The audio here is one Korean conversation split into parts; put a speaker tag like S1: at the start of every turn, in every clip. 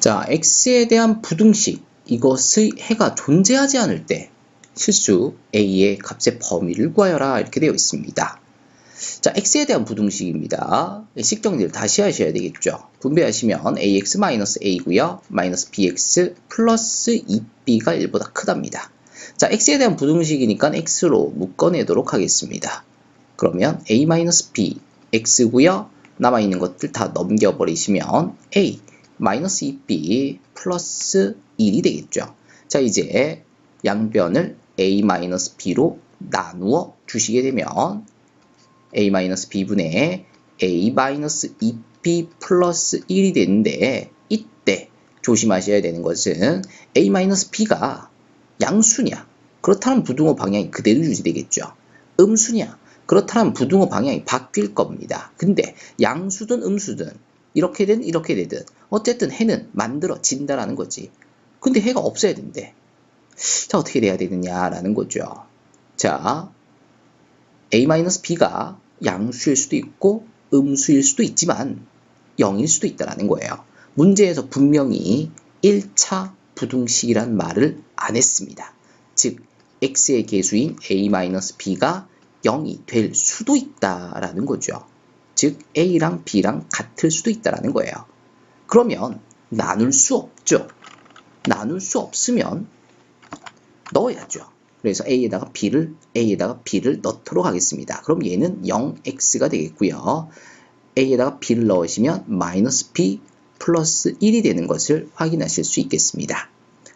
S1: 자, x에 대한 부등식 이것의 해가 존재하지 않을 때 실수 a의 값의 범위를 구하여라 이렇게 되어 있습니다. 자, x에 대한 부등식입니다. 식정리를 다시 하셔야 되겠죠. 분배하시면 ax-a고요. 마이너스 bx 플러스 2b가 1보다 크답니다. 자, x에 대한 부등식이니까 x로 묶어내도록 하겠습니다. 그러면 a-b x고요. 남아있는 것들 다 넘겨버리시면 a 마이너스 2b 플러스 1이 되겠죠. 자, 이제 양변을 a-b로 나누어 주시게 되면 a-b분의 a-2b 플러스 1이 되는데 이때 조심하셔야 되는 것은 a-b가 양수냐 그렇다면 부등호 방향이 그대로 유지되겠죠. 음수냐 그렇다면 부등호 방향이 바뀔 겁니다. 근데 양수든 음수든 이렇게 된 이렇게 되든 어쨌든 해는 만들어진다라는 거지. 근데 해가 없어야 된대. 자 어떻게 돼야 되느냐라는 거죠. 자 a-b가 양수일 수도 있고 음수일 수도 있지만 0일 수도 있다라는 거예요. 문제에서 분명히 1차 부등식이란 말을 안 했습니다. 즉 x의 개수인 a-b가 0이 될 수도 있다라는 거죠. 즉 a랑 b랑 같을 수도 있다라는 거예요. 그러면 나눌 수 없죠. 나눌 수 없으면 넣어야죠. 그래서 a에다가 b를 a에다가 b를 넣도록 하겠습니다. 그럼 얘는 0x가 되겠고요. a에다가 b를 넣으시면 마이너스 b 플러스 1이 되는 것을 확인하실 수 있겠습니다.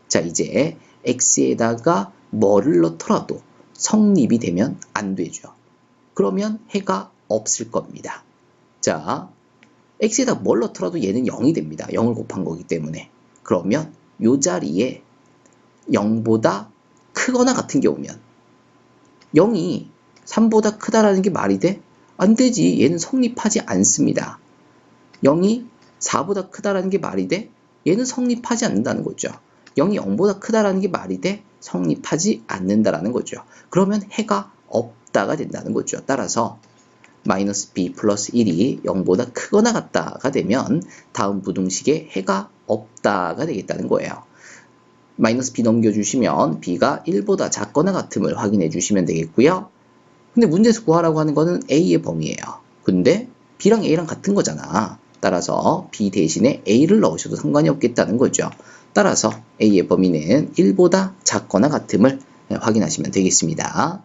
S1: 자 이제 x에다가 뭐를 넣더라도 성립이 되면 안 되죠. 그러면 해가 없을 겁니다. 자 x에다 뭘 넣더라도 얘는 0이 됩니다. 0을 곱한 거기 때문에 그러면 이 자리에 0보다 크거나 같은 경우면 0이 3보다 크다라는 게 말이 돼? 안 되지. 얘는 성립하지 않습니다. 0이 4보다 크다라는 게 말이 돼? 얘는 성립하지 않는다는 거죠. 0이 0보다 크다라는 게 말이 돼? 성립하지 않는다라는 거죠. 그러면 해가 없다가 된다는 거죠. 따라서 마이너스 b 플러스 1이 0보다 크거나 같다가 되면 다음 부등식에 해가 없다가 되겠다는 거예요. 마이너스 b 넘겨주시면 b가 1보다 작거나 같음을 확인해 주시면 되겠고요. 근데 문제에서 구하라고 하는 거는 a의 범위예요. 근데 b랑 a랑 같은 거잖아. 따라서 b 대신에 a를 넣으셔도 상관이 없겠다는 거죠. 따라서 a의 범위는 1보다 작거나 같음을 확인하시면 되겠습니다.